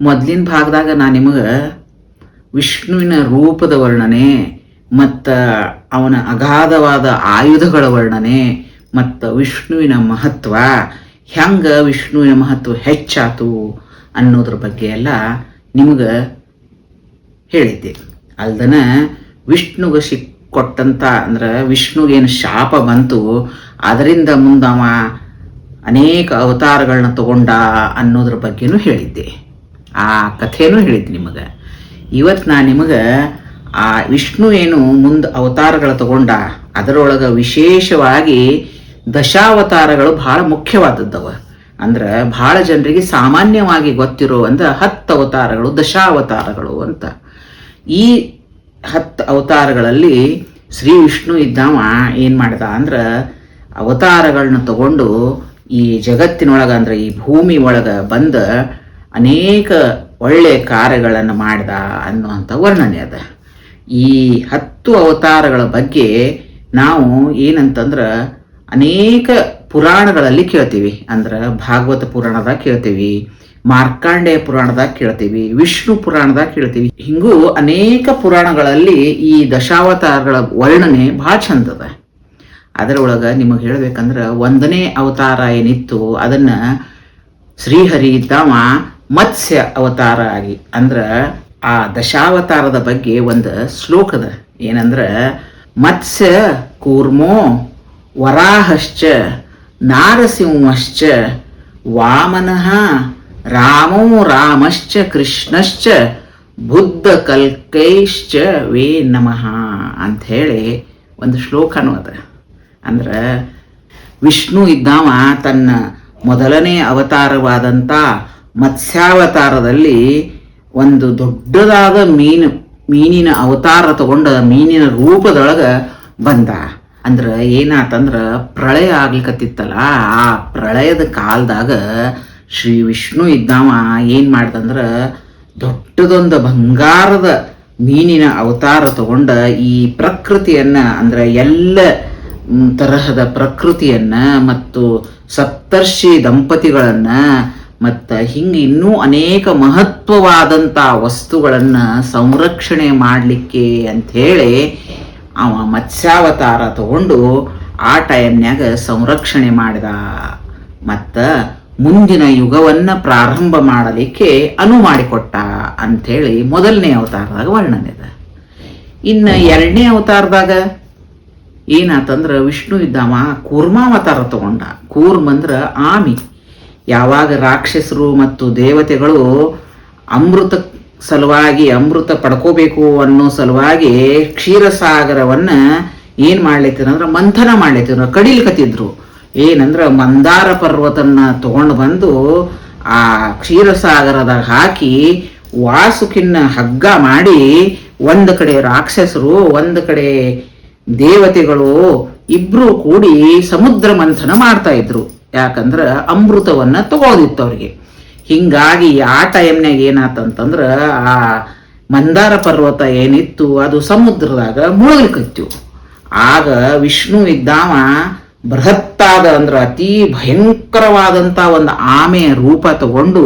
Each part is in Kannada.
ಮೊದಲಿನ ಭಾಗದಾಗ ನಾನು ನಿಮಗೆ ವಿಷ್ಣುವಿನ ರೂಪದ ವರ್ಣನೆ ಮತ್ತು ಅವನ ಅಗಾಧವಾದ ಆಯುಧಗಳ ವರ್ಣನೆ ಮತ್ತು ವಿಷ್ಣುವಿನ ಮಹತ್ವ, ಹೆಂಗೆ ವಿಷ್ಣುವಿನ ಮಹತ್ವ ಹೆಚ್ಚಾತು ಅನ್ನೋದ್ರ ಬಗ್ಗೆ ಎಲ್ಲ ನಿಮಗೆ ಹೇಳಿದ್ದೆ. ಅಲ್ದನ ವಿಷ್ಣುಗೆ ಸಿಕ್ ಕೊಟ್ಟಂತ ಅಂದ್ರೆ ವಿಷ್ಣುಗೇನು ಶಾಪ ಬಂತು, ಅದರಿಂದ ಮುಂದವ ಅನೇಕ ಅವತಾರಗಳನ್ನ ತಗೊಂಡ ಅನ್ನೋದ್ರ ಬಗ್ಗೆನೂ ಹೇಳಿದ್ದೆ. ಆ ಕಥೆನೂ ಹೇಳಿದ್ದೆ ನಿಮಗೆ. ಇವತ್ತು ನಾನು ನಿಮಗೆ ಆ ವಿಷ್ಣು ಏನು ಮುಂದೆ ಅವತಾರಗಳ ತಗೊಂಡ, ಅದರೊಳಗೆ ವಿಶೇಷವಾಗಿ ದಶಾವತಾರಗಳು ಬಹಳ ಮುಖ್ಯವಾದದ್ದವ. ಅಂದ್ರೆ ಬಹಳ ಜನರಿಗೆ ಸಾಮಾನ್ಯವಾಗಿ ಗೊತ್ತಿರುವಂಥ ಹತ್ತು ಅವತಾರಗಳು ದಶಾವತಾರಗಳು ಅಂತ. ಈ ಹತ್ತು ಅವತಾರಗಳಲ್ಲಿ ಶ್ರೀ ವಿಷ್ಣು ಇದ್ದಾವ ಏನು ಮಾಡ್ದ ಅಂದ್ರೆ ಅವತಾರಗಳನ್ನ ತಗೊಂಡು ಈ ಜಗತ್ತಿನೊಳಗೆ ಅಂದ್ರೆ ಈ ಭೂಮಿ ಒಳಗೆ ಬಂದ ಅನೇಕ ಒಳ್ಳೆಯ ಕಾರ್ಯಗಳನ್ನು ಮಾಡಿದ ಅನ್ನುವಂಥ ವರ್ಣನೆ ಅದ. ಈ ಹತ್ತು ಅವತಾರಗಳ ಬಗ್ಗೆ ನಾವು ಏನಂತಂದ್ರೆ ಅನೇಕ ಪುರಾಣಗಳಲ್ಲಿ ಕೇಳ್ತೀವಿ. ಅಂದ್ರೆ ಭಾಗವತ ಪುರಾಣದಾಗ ಕೇಳ್ತೀವಿ, ಮಾರ್ಕಾಂಡೇಯ ಪುರಾಣದಾಗ ಕೇಳ್ತೀವಿ, ವಿಷ್ಣು ಪುರಾಣದಾಗ ಕೇಳ್ತೀವಿ. ಹಿಂಗೂ ಅನೇಕ ಪುರಾಣಗಳಲ್ಲಿ ಈ ದಶಾವತಾರಗಳ ವರ್ಣನೆ ಭಾಳ ಚಂದದ ಅದರೊಳಗೆ ನಿಮಗೆ ಹೇಳಬೇಕಂದ್ರೆ ಒಂದನೇ ಅವತಾರ ಏನಿತ್ತು, ಅದನ್ನ ಶ್ರೀಹರಿ ಇದ್ದಾವ ಮತ್ಸ್ಯ ಅವತಾರ ಆಗಿ, ಅಂದ್ರೆ ಆ ದಶಾವತಾರದ ಬಗ್ಗೆ ಒಂದು ಶ್ಲೋಕದ ಏನಂದ್ರೆ, ಮತ್ಸ್ಯ ಕೂರ್ಮೋ ವರಾಹಶ್ಚ ನಾರಸಿಂಹಶ್ಚ ವಾಮನಃ ರಾಮೋ ರಾಮಶ್ಚ ಕೃಷ್ಣಶ್ಚ ಬುದ್ಧ ಕಲ್ಕೈಶ್ಚ ವೇ ನಮಃ ಅಂಥೇಳಿ ಒಂದು ಶ್ಲೋಕನೂ ಅದ. ಅಂದ್ರೆ, ವಿಷ್ಣು ಇದ್ದಾವ ತನ್ನ ಮೊದಲನೇ ಅವತಾರವಾದಂಥ ಮತ್ಸ್ಯಾವತಾರದಲ್ಲಿ ಒಂದು ದೊಡ್ಡದಾದ ಮೀನು, ಮೀನಿನ ಅವತಾರ ತಗೊಂಡ ಮೀನಿನ ರೂಪದೊಳಗೆ ಬಂದ. ಅಂದ್ರೆ ಏನಾತಂದ್ರೆ ಪ್ರಳಯ ಆಗ್ಲಿಕ್ಕತ್ತಿತ್ತಲ್ಲ ಆ ಪ್ರಳಯದ ಕಾಲದಾಗ ಶ್ರೀ ವಿಷ್ಣು ಇದ್ದಾವ. ಏನು ಮಾಡ್ದಂದ್ರೆ ದೊಡ್ಡದೊಂದು ಬಂಗಾರದ ಮೀನಿನ ಅವತಾರ ತಗೊಂಡ ಈ ಪ್ರಕೃತಿಯನ್ನ, ಅಂದ್ರೆ ಎಲ್ಲ ತರಹದ ಪ್ರಕೃತಿಯನ್ನ ಮತ್ತು ಸಪ್ತರ್ಷಿ ದಂಪತಿಗಳನ್ನ ಮತ್ತು ಹಿಂಗೆ ಇನ್ನೂ ಅನೇಕ ಮಹತ್ವವಾದಂಥ ವಸ್ತುಗಳನ್ನು ಸಂರಕ್ಷಣೆ ಮಾಡಲಿಕ್ಕೆ ಅಂಥೇಳಿ ಅವ ಮತ್ಸ್ಯಾವತಾರ ತಗೊಂಡು ಆ ಟೈಮ್ನ್ಯಾಗ ಸಂರಕ್ಷಣೆ ಮಾಡಿದ. ಮತ್ತು ಮುಂದಿನ ಯುಗವನ್ನ ಪ್ರಾರಂಭ ಮಾಡಲಿಕ್ಕೆ ಅನು ಮಾಡಿಕೊಟ್ಟ ಅಂಥೇಳಿ ಮೊದಲನೇ ಅವತಾರದಾಗ ವರ್ಣನೆ ಇದೆ ಇನ್ನು ಎರಡನೇ ಅವತಾರದಾಗ ಏನಾತಂದ್ರೆ ವಿಷ್ಣು ಇದ್ದಾವ ಕೂರ್ಮಾವತಾರ ತಗೊಂಡ. ಕೂರ್ಮ್ ಅಂದ್ರ ಆಮಿ. ಯಾವಾಗ ರಾಕ್ಷಸರು ಮತ್ತು ದೇವತೆಗಳು ಅಮೃತ ಸಲುವಾಗಿ ಅಮೃತ ಪಡ್ಕೋಬೇಕು ಅನ್ನೋ ಸಲುವಾಗಿ ಕ್ಷೀರಸಾಗರವನ್ನ ಏನು ಮಾಡ್ಲಿತ್ತಿದ್ರು ಅಂದ್ರೆ ಮಂಥನ ಮಾಡ್ಲಿತ್ತಿದ್ರು ಕಡಿಲಿಕತ್ತಿದ್ರು ಏನಂದ್ರೆ ಮಂದಾರ ಪರ್ವತನ್ನ ತಗೊಂಡು ಬಂದು ಆ ಕ್ಷೀರಸಾಗರದಾಗ ಹಾಕಿ ವಾಸುಕಿನ್ನ ಹಗ್ಗ ಮಾಡಿ ಒಂದು ಕಡೆ ರಾಕ್ಷಸರು, ಒಂದು ಕಡೆ ದೇವತೆಗಳು ಇಬ್ರು ಕೂಡಿ ಸಮುದ್ರ ಮಂಥನ ಮಾಡ್ತಾ ಇದ್ರು. ಯಾಕಂದ್ರ ಅಮೃತವನ್ನ ತಗೋದಿತ್ತು ಅವ್ರಿಗೆ. ಹಿಂಗಾಗಿ ಆ ಟೈಮ್ನಾಗ ಏನಾತಂತಂದ್ರ ಆ ಮಂದಾರ ಪರ್ವತ ಏನಿತ್ತು ಅದು ಸಮುದ್ರದಾಗ ಮುಳುಗಲಿಕ್ಕಿತ್ತು ಆಗ ವಿಷ್ಣು ಇದ್ದಾವ ಬೃಹತ್ತಾದ ಅಂದ್ರೆ ಅತಿ ಭಯಂಕರವಾದಂತ ಒಂದು ಆಮೆಯ ರೂಪ ತಗೊಂಡು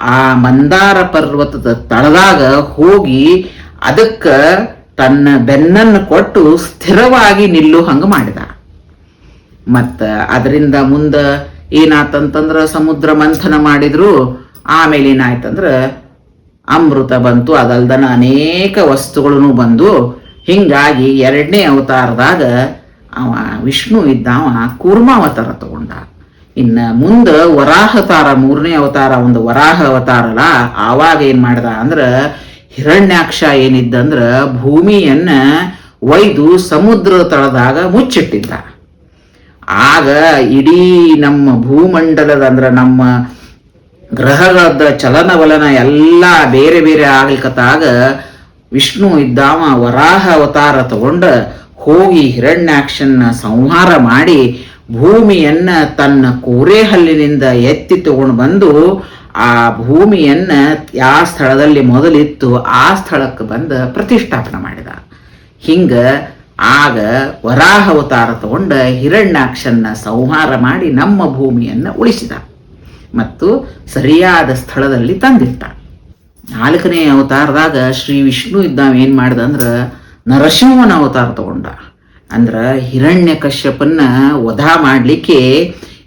ಆ ಮಂದಾರ ಪರ್ವತದ ತಳದಾಗ ಹೋಗಿ ಅದಕ್ಕೆ ತನ್ನ ಬೆನ್ನನ್ನು ಕೊಟ್ಟು ಸ್ಥಿರವಾಗಿ ನಿಲ್ಲು ಹಂಗೆ ಮಾಡಿದ. ಮತ್ತ ಅದರಿಂದ ಮುಂದೆ ಏನಾತಂತಂದ್ರ ಸಮುದ್ರ ಮಂಥನ ಮಾಡಿದ್ರು, ಆಮೇಲೆ ಏನಾಯ್ತಂದ್ರ ಅಮೃತ ಬಂತು. ಅದಲ್ದನ ಅನೇಕ ವಸ್ತುಗಳನ್ನು ಬಂದು, ಹಿಂಗಾಗಿ ಎರಡನೇ ಅವತಾರದಾಗ ಅವ ವಿಷ್ಣು ಇದ್ದಾವ ಕೂರ್ಮಾವತಾರ ತಗೊಂಡ. ಇನ್ನ ಮುಂದ ವರಾಹತಾರ, ಮೂರನೇ ಅವತಾರ, ಒಂದು ವರಾಹ ಅವತಾರ ಅಲ್ಲ ಆವಾಗ ಏನ್ ಮಾಡ್ದ ಅಂದ್ರೆ, ಹಿರಣ್ಯಾಕ್ಷ ಏನಿದ್ದಂದ್ರ ಭೂಮಿಯನ್ನ ಒಯ್ದು ಸಮುದ್ರ ತಳದಾಗ ಮುಚ್ಚಿಟ್ಟಿದ್ದ. ಆಗ ಇಡೀ ನಮ್ಮ ಭೂಮಂಡಲದ, ಅಂದ್ರೆ ನಮ್ಮ ಗ್ರಹಗಳದ ಚಲನವಲನ ಎಲ್ಲ ಬೇರೆ ಬೇರೆ ಆಗ್ಲಿಕತ್ತಾಗ ವಿಷ್ಣು ಇದ್ದಾವ ವರಾಹ ಅವತಾರ ತಗೊಂಡ ಹೋಗಿ ಹಿರಣ್ಯಾಕ್ಷನ್ನ ಸಂಹಾರ ಮಾಡಿ ಭೂಮಿಯನ್ನ ತನ್ನ ಕೋರೆಹಲ್ಲಿನಿಂದ ಎತ್ತಿ ತಗೊಂಡು ಬಂದು ಆ ಭೂಮಿಯನ್ನ ಯಾವ ಸ್ಥಳದಲ್ಲಿ ಮೊದಲಿತ್ತು, ಆ ಸ್ಥಳಕ್ಕೆ ಬಂದು ಪ್ರತಿಷ್ಠಾಪನೆ ಮಾಡಿದ. ಹಿಂಗ ಆಗ ವರಾಹ ಅವತಾರ ತಗೊಂಡ ಹಿರಣ್ಯಾಕ್ಷನ್ನ ಸಂಹಾರ ಮಾಡಿ ನಮ್ಮ ಭೂಮಿಯನ್ನು ಉಳಿಸಿದ. ಮತ್ತು ಸರಿಯಾದ ಸ್ಥಳದಲ್ಲಿ ತಂದಿಟ್ಟ. ನಾಲ್ಕನೇ ಅವತಾರದಾಗ ಶ್ರೀ ವಿಷ್ಣು ಇದ್ದಾವ, ಏನು ಮಾಡ್ದ ಅಂದ್ರೆ ನರಸಿಂಹನ ಅವತಾರ ತಗೊಂಡ. ಅಂದ್ರೆ ಹಿರಣ್ಯ ಕಶ್ಯಪನ್ನ ವಧ ಮಾಡಲಿಕ್ಕೆ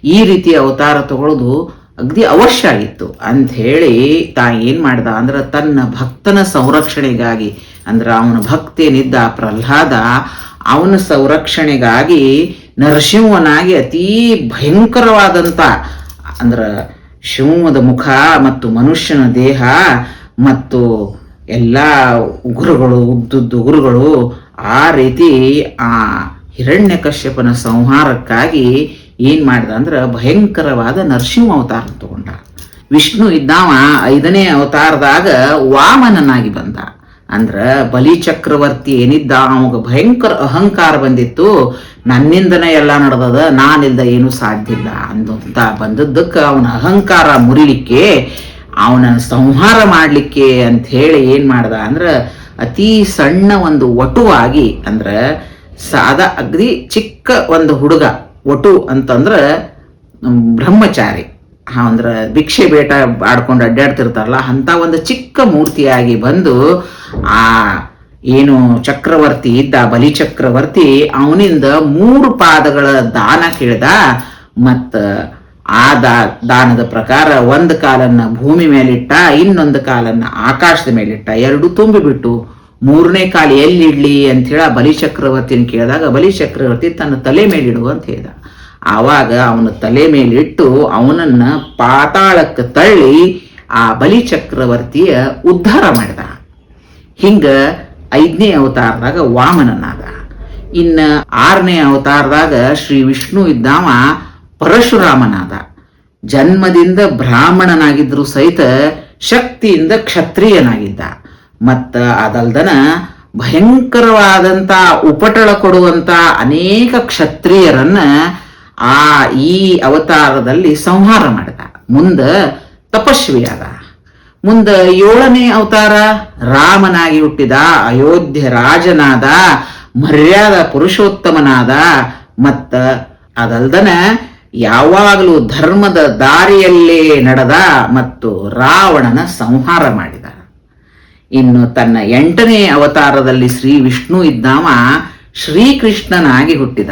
ಈ ರೀತಿ ಅವತಾರ ತಗೊಳ್ಳೋದು ಅಗದಿ ಅವಶ್ಯ ಇತ್ತು. ಅಂತ ಹೇಳಿ ತಾ ಏನು ಮಾಡ್ದ? ಅಂದ್ರೆ ತನ್ನ ಭಕ್ತನ ಸಂರಕ್ಷಣೆಗಾಗಿ, ಅಂದ್ರೆ ಅವನ ಭಕ್ತೇನಿದ್ದ ಪ್ರಹ್ಲಾದ ಅವನ ಸಂರಕ್ಷಣೆಗಾಗಿ ನರಸಿಂಹನಾಗಿ ಅತೀ ಭಯಂಕರವಾದಂಥ ಅಂದ್ರೆ ಶಿವದ ಮುಖ ಮತ್ತು ಮನುಷ್ಯನ ದೇಹ ಮತ್ತು ಎಲ್ಲ ಉಗುರುಗಳು, ಉದ್ದುದ್ದು ಉಗುರುಗಳು ಆ ರೀತಿ ಆ ಹಿರಣ್ಯಕಶ್ಯಪನ ಸಂಹಾರಕ್ಕಾಗಿ ಏನು ಮಾಡ್ದ ಅಂದ್ರೆ ಭಯಂಕರವಾದ ನರಸಿಂಹ ಅವತಾರ ತಗೊಂಡ. ವಿಷ್ಣು ಇದ್ದಾವ ಐದನೇ ಅವತಾರದಾಗ ವಾಮನನಾಗಿ ಬಂದ. ಅಂದ್ರ ಬಲಿ ಚಕ್ರವರ್ತಿ ಏನಿದ್ದ, ಅವಾಗ ಭಯಂಕರ ಅಹಂಕಾರ ಬಂದಿತ್ತು. ನನ್ನಿಂದನೇ ಎಲ್ಲ ನಡೆದದ, ನಾನಿಲ್ದ ಏನು ಸಾಧ್ಯ ಇಲ್ಲ ಅಂತ ಬಂದದ್ದಕ್ಕೆ ಅವನ ಅಹಂಕಾರ ಮುರಿಲಿಕ್ಕೆ, ಅವನ ಸಂಹಾರ ಮಾಡಲಿಕ್ಕೆ ಅಂತ ಹೇಳಿ ಏನು ಮಾಡ್ದ ಅಂದ್ರೆ ಅತಿ ಸಣ್ಣ ಒಂದು ವಟುವಾಗಿ ಅಂದ್ರೆ ಸಾದಾ ಅಗ್ದಿ ಚಿಕ್ಕ ಒಂದು ಹುಡುಗ ವಟು ಅಂತಂದ್ರೆ ಬ್ರಹ್ಮಚಾರಿ ಅಂದ್ರೆ ಭಿಕ್ಷೆ ಬೇಟ ಆಡ್ಕೊಂಡು ಅಡ್ಡಾಡ್ತಿರ್ತಾರಲ್ಲ ಅಂತ ಒಂದು ಚಿಕ್ಕ ಮೂರ್ತಿಯಾಗಿ ಬಂದು, ಆ, ಏನು ಚಕ್ರವರ್ತಿ ಇದ್ದ ಬಲಿ ಚಕ್ರವರ್ತಿ, ಅವನಿಂದ ಮೂರು ಪಾದಗಳ ದಾನ ಕೇಳ್ದ, ಮತ್ತು ಆ ದಾ, ದಾನದ ಪ್ರಕಾರ ಒಂದು ಕಾಲನ್ನ ಭೂಮಿ ಮೇಲಿಟ್ಟ, ಇನ್ನೊಂದು ಕಾಲನ್ನ ಆಕಾಶದ ಮೇಲಿಟ್ಟ, ಎರಡು ತುಂಬಿಬಿಟ್ಟು ಮೂರನೇ ಕಾಲು ಎಲ್ಲಿಡ್ಲಿ ಅಂತ ಹೇಳಿ ಆ ಬಲಿ ಚಕ್ರವರ್ತಿನ ಕೇಳಿದಾಗ ಬಲಿ ಚಕ್ರವರ್ತಿ ತನ್ನ ತಲೆ ಮೇಲಿಡು ಅಂತ ಹೇಳಿದ. ಆವಾಗ ಅವನ ತಲೆ ಮೇಲಿಟ್ಟು ಅವನನ್ನ ಪಾತಾಳಕ್ಕೆ ತಳ್ಳಿ ಆ ಬಲಿ ಚಕ್ರವರ್ತಿಯ ಉದ್ಧಾರ ಮಾಡಿದ. ಹಿಂಗ ಐದನೇ ಅವತಾರದಾಗ ವಾಮನನಾದ. ಇನ್ನ ಆರನೇ ಅವತಾರದಾಗ ಶ್ರೀ ವಿಷ್ಣು ಇದ್ದಾವ ಪರಶುರಾಮನಾದ. ಜನ್ಮದಿಂದ ಬ್ರಾಹ್ಮಣನಾಗಿದ್ರು ಸಹಿತ ಶಕ್ತಿಯಿಂದ ಕ್ಷತ್ರಿಯನಾಗಿದ್ದ. ಮತ್ತ ಅದಲ್ದನ ಭಯಂಕರವಾದಂತ ಉಪಟಳ ಕೊಡುವಂತ ಅನೇಕ ಕ್ಷತ್ರಿಯರನ್ನ ಆ ಈ ಅವತಾರದಲ್ಲಿ ಸಂಹಾರ ಮಾಡಿದ. ಮುಂದ ತಪಸ್ವಿಯಾದ ಮುಂದ ಏಳನೇ ಅವತಾರ ರಾಮನಾಗಿ ಹುಟ್ಟಿದ, ಅಯೋಧ್ಯ ರಾಜನಾದ, ಮರ್ಯಾದ ಪುರುಷೋತ್ತಮನಾದ, ಮತ್ತ ಅದಲ್ದನ ಯಾವಾಗಲೂ ಧರ್ಮದ ದಾರಿಯಲ್ಲೇ ನಡೆದ ಮತ್ತು ರಾವಣನ ಸಂಹಾರ ಮಾಡಿದ. ಇನ್ನು ತನ್ನ ಎಂಟನೇ ಅವತಾರದಲ್ಲಿ ಶ್ರೀ ವಿಷ್ಣು ಇದ್ದಾವ ಶ್ರೀಕೃಷ್ಣನಾಗಿ ಹುಟ್ಟಿದ.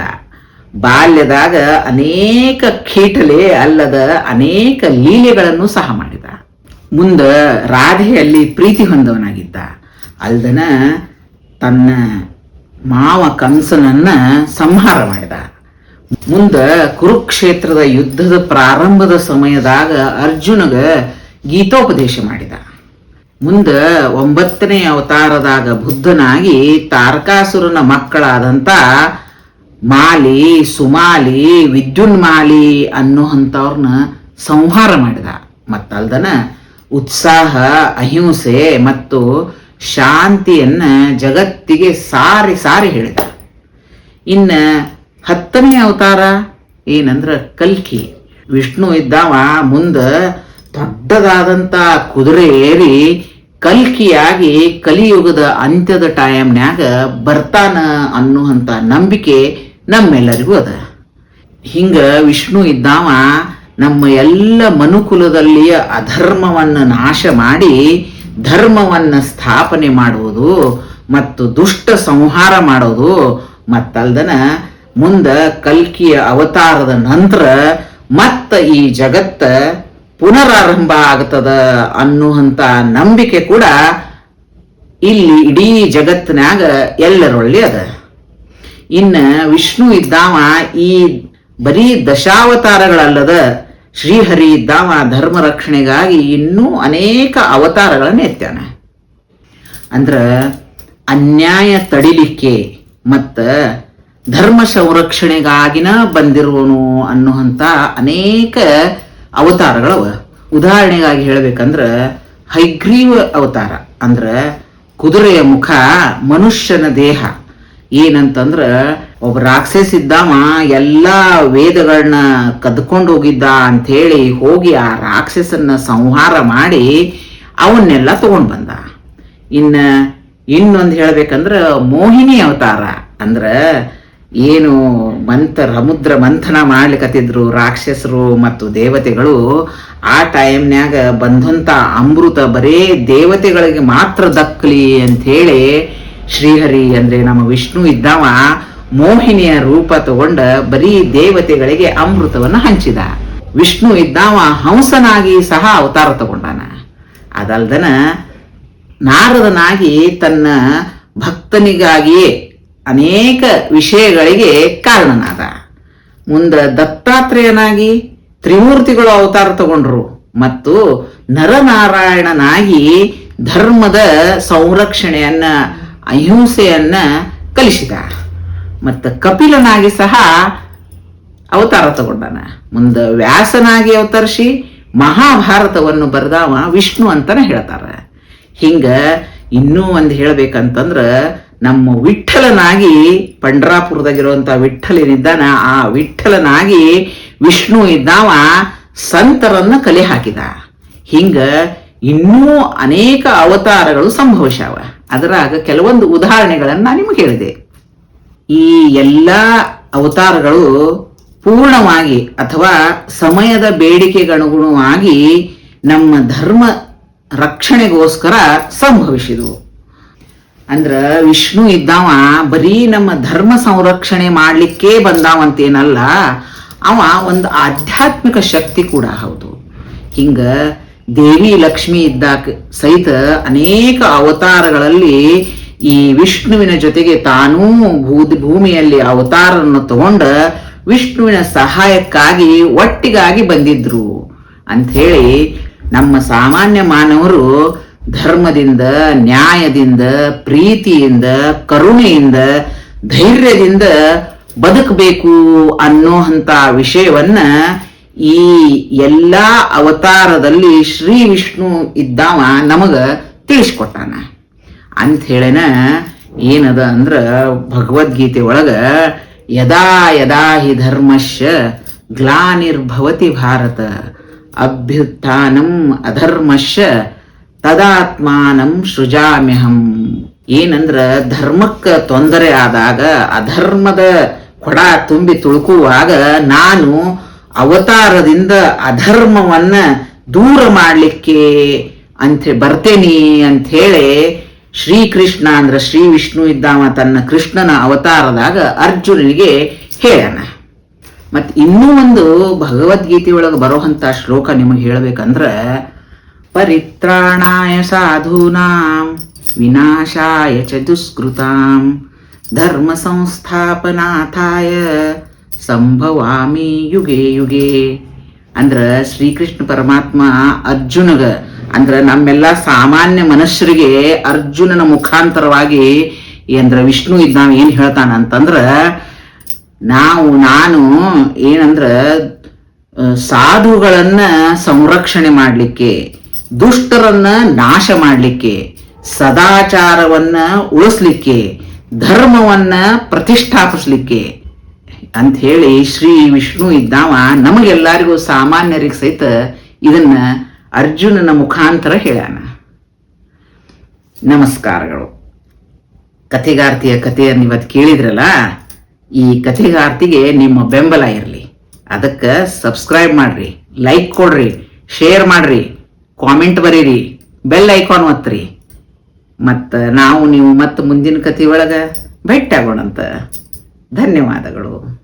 ಬಾಲ್ಯದಾಗ ಅನೇಕ ಕೀಟಲೆ ಅಲ್ಲದ ಅನೇಕ ಲೀಲೆಗಳನ್ನು ಸಹ ಮಾಡಿದ. ಮುಂದ ರಾಧೆಯಲ್ಲಿ ಪ್ರೀತಿ ಹೊಂದವನಾಗಿದ್ದ. ಅಲ್ದನ ತನ್ನ ಮಾವ ಕಂಸನನ್ನ ಸಂಹಾರ ಮಾಡಿದ. ಮುಂದ ಕುರುಕ್ಷೇತ್ರದ ಯುದ್ಧದ ಪ್ರಾರಂಭದ ಸಮಯದಾಗ ಅರ್ಜುನಗ ಗೀತೋಪದೇಶ ಮಾಡಿದ. ಮುಂದ ಒಂಬತ್ತನೇ ಅವತಾರದಾಗ ಬುದ್ಧನಾಗಿ ತಾರಕಾಸುರನ ಮಕ್ಕಳಾದಂತ ಮಾಲಿ, ಸುಮಾಲಿ, ವಿದ್ಯುನ್ಮಾಲಿ ಅನ್ನುವಂಥವ್ರನ್ನ ಸಂಹಾರ ಮಾಡಿದ. ಮತ್ತಲ್ದನ ಉತ್ಸಾಹ, ಅಹಿಂಸೆ ಮತ್ತು ಶಾಂತಿಯನ್ನ ಜಗತ್ತಿಗೆ ಸಾರಿ ಸಾರಿ ಹೇಳಿದ. ಇನ್ನು ಹತ್ತನೇ ಅವತಾರ ಏನಂದ್ರೆ ಕಲ್ಕಿ. ವಿಷ್ಣು ಇದ್ದಾವ ಮುಂದ ದೊಡ್ಡದಾದಂತ ಕುದುರೆ ಏರಿ ಕಲ್ಕಿಯಾಗಿ ಕಲಿಯುಗದ ಅಂತ್ಯದ ಟೈಮ್ನ್ಯಾಗ ಬರ್ತಾನ ಅನ್ನುವಂಥ ನಂಬಿಕೆ ನಮ್ಮೆಲ್ಲರಿಗೂ ಅದ. ಹಿಂಗ ವಿಷ್ಣು ಇದ್ದಾವ, ನಮ್ಮ ಎಲ್ಲ ಮನುಕುಲದಲ್ಲಿಯ ಅಧರ್ಮವನ್ನು ನಾಶ ಮಾಡಿ ಧರ್ಮವನ್ನು ಸ್ಥಾಪನೆ ಮಾಡುವುದು ಮತ್ತು ದುಷ್ಟ ಸಂಹಾರ ಮಾಡೋದು ಮತ್ತಲ್ದನ ಮುಂದ ಕಲ್ಕಿಯ ಅವತಾರದ ನಂತರ ಮತ್ತ ಈ ಜಗತ್ತ ಪುನರಾರಂಭ ಆಗ್ತದ ಅನ್ನುವಂಥ ನಂಬಿಕೆ ಕೂಡ ಇಲ್ಲಿ ಇಡೀ ಜಗತ್ತಿನಾಗ ಎಲ್ಲರೊಳ್ಳಿ ಅದ. ಇನ್ನು ವಿಷ್ಣು ಇದ್ದಾವ ಈ ಬರೀ ದಶಾವತಾರಗಳಲ್ಲದ ಶ್ರೀಹರಿ ಇದ್ದಾವ ಧರ್ಮ ರಕ್ಷಣೆಗಾಗಿ ಇನ್ನೂ ಅನೇಕ ಅವತಾರಗಳನ್ನು ಎತ್ತಾನ ಅಂದ್ರ ಅನ್ಯಾಯ ತಡಿಲಿಕ್ಕೆ ಮತ್ತ ಧರ್ಮ ಸಂರಕ್ಷಣೆಗಾಗಿನ ಬಂದಿರುವನು ಅನ್ನುವಂಥ ಅನೇಕ ಅವತಾರಗಳವ. ಉದಾಹರಣೆಗಾಗಿ ಹೇಳಬೇಕಂದ್ರೆ ಹೈಗ್ರೀವ ಅವತಾರ, ಅಂದ್ರ ಕುದುರೆಯ ಮುಖ, ಮನುಷ್ಯನ ದೇಹ. ಏನಂತಂದ್ರ ಒಬ್ಬ ರಾಕ್ಷಸ ಇದ್ದಾವ ಎಲ್ಲ ವೇದಗಳನ್ನ ಕದ್ಕೊಂಡು ಹೋಗಿದ್ದ ಅಂಥೇಳಿ ಹೋಗಿ ಆ ರಾಕ್ಷಸನ್ನ ಸಂಹಾರ ಮಾಡಿ ಅವನ್ನೆಲ್ಲ ತಗೊಂಡ್ ಬಂದ. ಇನ್ನ ಇನ್ನೊಂದು ಹೇಳ್ಬೇಕಂದ್ರ ಮೋಹಿನಿ ಅವತಾರ, ಅಂದ್ರ ಏನು ಮಂಥ ಸಮುದ್ರ ಮಂಥನ ಮಾಡ್ಲಿಕ್ಕತ್ತಿದ್ರು ರಾಕ್ಷಸರು ಮತ್ತು ದೇವತೆಗಳು ಆ ಟೈಮ್ನ್ಯಾಗ ಬಂದಂಥ ಅಮೃತ ಬರೇ ದೇವತೆಗಳಿಗೆ ಮಾತ್ರ ದಕ್ಕಲಿ ಅಂಥೇಳಿ ಶ್ರೀಹರಿ ಅಂದರೆ ನಮ್ಮ ವಿಷ್ಣು ಇದ್ದಾವ ಮೋಹಿನಿಯ ರೂಪ ತಗೊಂಡ ಬರೀ ದೇವತೆಗಳಿಗೆ ಅಮೃತವನ್ನು ಹಂಚಿದ. ವಿಷ್ಣು ಇದ್ದಾವ ಹಂಸನಾಗಿ ಸಹ ಅವತಾರ ತಗೊಂಡಾನ. ಅದಲ್ದನ ನಾರದನಾಗಿ ತನ್ನ ಭಕ್ತನಿಗಾಗಿಯೇ ಅನೇಕ ವಿಷಯಗಳಿಗೆ ಕಾರಣನಾದ. ಮುಂದೆ ದತ್ತಾತ್ರೇಯನಾಗಿ ತ್ರಿಮೂರ್ತಿಗಳು ಅವತಾರ ತಗೊಂಡ್ರು ಮತ್ತು ನರನಾರಾಯಣನಾಗಿ ಧರ್ಮದ ಸಂರಕ್ಷಣೆಯನ್ನ, ಅಹಿಂಸೆಯನ್ನ ಕಲಿಸಿದ. ಮತ್ತು ಕಪಿಲನಾಗಿ ಸಹ ಅವತಾರ ತಗೊಂಡನ. ಮುಂದೆ ವ್ಯಾಸನಾಗಿ ಅವತರಿಸಿ ಮಹಾಭಾರತವನ್ನು ಬರೆದವ ವಿಷ್ಣು ಅಂತಾನೆ ಹೇಳ್ತಾರೆ. ಹಿಂಗೆ ಇನ್ನೂ ಒಂದು ಹೇಳ್ಬೇಕಂತಂದ್ರ ನಮ್ಮ ವಿಠಲನಾಗಿ ಪಂಡ್ರಾಪುರದಾಗಿರುವಂಥ ವಿಠಲನಿದ್ದಾನ ಆ ವಿಠಲನಾಗಿ ವಿಷ್ಣು ಇದ್ದಾವ, ಸಂತರನ್ನ ಕಲೆ ಹಾಕಿದ. ಹಿಂಗ ಇನ್ನೂ ಅನೇಕ ಅವತಾರಗಳು ಸಂಭವಿಸಾವ ಅದರಾಗ ಕೆಲವೊಂದು ಉದಾಹರಣೆಗಳನ್ನ ನಾನು ನಿಮಗೆ ಹೇಳಿದೆ. ಈ ಎಲ್ಲ ಅವತಾರಗಳು ಪೂರ್ಣವಾಗಿ ಅಥವಾ ಸಮಯದ ಬೇಡಿಕೆಗನುಗುಣವಾಗಿ ನಮ್ಮ ಧರ್ಮ ರಕ್ಷಣೆಗೋಸ್ಕರ ಸಂಭವಿಸಿದವು. ಅಂದ್ರ ವಿಷ್ಣು ಇದ್ದಾವ, ಬರೀ ನಮ್ಮ ಧರ್ಮ ಸಂರಕ್ಷಣೆ ಮಾಡ್ಲಿಕ್ಕೆ ಬಂದಾವಂತೇನಲ್ಲ, ಅವ ಒಂದು ಆಧ್ಯಾತ್ಮಿಕ ಶಕ್ತಿ ಕೂಡ ಹೌದು. ಹಿಂಗ ದೇವಿ ಲಕ್ಷ್ಮಿ ಇದ್ದಾಕ ಸಹಿತ ಅನೇಕ ಅವತಾರಗಳಲ್ಲಿ ಈ ವಿಷ್ಣುವಿನ ಜೊತೆಗೆ ತಾನೂ ಭೂ- ಭೂಮಿಯಲ್ಲಿ ಅವತಾರವನ್ನು ತಗೊಂಡ ವಿಷ್ಣುವಿನ ಸಹಾಯಕ್ಕಾಗಿ ಒಟ್ಟಿಗಾಗಿ ಬಂದಿದ್ರು. ಅಂಥೇಳಿ ನಮ್ಮ ಸಾಮಾನ್ಯ ಮಾನವರು ಧರ್ಮದಿಂದ, ನ್ಯಾಯದಿಂದ, ಪ್ರೀತಿಯಿಂದ, ಕರುಣೆಯಿಂದ, ಧೈರ್ಯದಿಂದ ಬದುಕಬೇಕು ಅನ್ನೋಂಥ ವಿಷಯವನ್ನ ಈ ಎಲ್ಲ ಅವತಾರದಲ್ಲಿ ಶ್ರೀ ವಿಷ್ಣು ಇದ್ದಾವ ನಮಗ ತಿಳಿಸ್ಕೊಟ್ಟಾನ. ಅಂತ ಹೇಳನ ಏನದ ಅಂದ್ರ ಭಗವದ್ಗೀತೆ ಒಳಗ ಯದಾ ಯದಾ ಹಿ ಧರ್ಮಶ್ಚ ಗ್ಲಾನಿರ್ಭವತಿ ಭಾರತ, ಅಭ್ಯುತ್ಥಾನಂ ಅಧರ್ಮಶ್ಚ ತದಾತ್ಮಾನಂ ಸೃಜಾಮ್ಯಹಂ. ಏನಂದ್ರ ಧರ್ಮಕ್ಕ ತೊಂದರೆ ಆದಾಗ, ಅಧರ್ಮದ ಕೊಡ ತುಂಬಿ ತುಳುಕುವಾಗ ನಾನು ಅವತಾರದಿಂದ ಅಧರ್ಮವನ್ನ ದೂರ ಮಾಡಲಿಕ್ಕೆ ಅಂತ ಬರ್ತೇನೆ ಅಂತ ಹೇಳಿ ಶ್ರೀಕೃಷ್ಣ ಅಂದ್ರೆ ಶ್ರೀ ವಿಷ್ಣು ಇದ್ದಾವ ತನ್ನ ಕೃಷ್ಣನ ಅವತಾರದಾಗ ಅರ್ಜುನನಿಗೆ ಹೇಳ್ಯಾನ ಮತ್ತು ಇನ್ನೂ ಒಂದು ಭಗವದ್ಗೀತೆ ಒಳಗೆ ಬರುವಂತ ಶ್ಲೋಕ ನಿಮಗೆ ಹೇಳ್ಬೇಕಂದ್ರ ಪರಿತ್ರಾಣಾಯ ಸಾಧೂನಾಂ ವಿನಾಶಾಯ ದುಷ್ಕೃತಾಂ ಧರ್ಮ ಸಂಸ್ಥಾಪನಾಥಾಯ ಸಂಭವಾಮಿ ಯುಗೆ ಯುಗೆ ಅಂದ್ರ ಶ್ರೀಕೃಷ್ಣ ಪರಮಾತ್ಮ ಅರ್ಜುನಗ, ಅಂದ್ರ ನಮ್ಮೆಲ್ಲ ಸಾಮಾನ್ಯ ಮನುಷ್ಯರಿಗೆ ಅರ್ಜುನನ ಮುಖಾಂತರವಾಗಿ ಅಂದ್ರ ವಿಷ್ಣು ಇದ್ದಾವ ಏನ್ ಹೇಳ್ತಾನ ಅಂತಂದ್ರ, ನಾವು, ನಾನು ಏನಂದ್ರ ಸಾಧುಗಳನ್ನ ಸಂರಕ್ಷಣೆ ಮಾಡಲಿಕ್ಕೆ ದುಷ್ಟರನ್ನ ನಾಶ ಮಾಡಲಿಕ್ಕೆ, ಸದಾಚಾರವನ್ನ ಉಳಿಸ್ಲಿಕ್ಕೆ, ಧರ್ಮವನ್ನ ಪ್ರತಿಷ್ಠಾಪಿಸ್ಲಿಕ್ಕೆ ಅಂತ ಹೇಳಿ ಶ್ರೀ ವಿಷ್ಣು ಇದ್ದಾವ. ನಮಗೆಲ್ಲರಿಗೂ ಸಾಮಾನ್ಯರಿಗೆ ಸಹಿತ ಇದನ್ನ ಅರ್ಜುನನ ಮುಖಾಂತರ ಹೇಳ್ಯಾನ. ನಮಸ್ಕಾರಗಳು. ಕಥೆಗಾರ್ತಿಯ ಕಥೆಯನ್ನು ಇವತ್ತು ಕೇಳಿದ್ರಲ್ಲ, ಈ ಕಥೆಗಾರ್ತಿಗೆ ನಿಮ್ಮ ಬೆಂಬಲ ಇರಲಿ. ಅದಕ್ಕೆ ಸಬ್ಸ್ಕ್ರೈಬ್ ಮಾಡ್ರಿ ಲೈಕ್ ಕೊಡ್ರಿ ಶೇರ್ ಮಾಡ್ರಿ. ಕಾಮೆಂಟ್ ಬರೀರಿ ಬೆಲ್ ಐಕಾನ್ ಒತ್ತಿರಿ. ಮತ್ತು ನಾವು ನೀವು ಮತ್ತೆ ಮುಂದಿನ ಕಥೆ ಒಳಗೆ ಭೇಟಿ ಧನ್ಯವಾದಗಳು.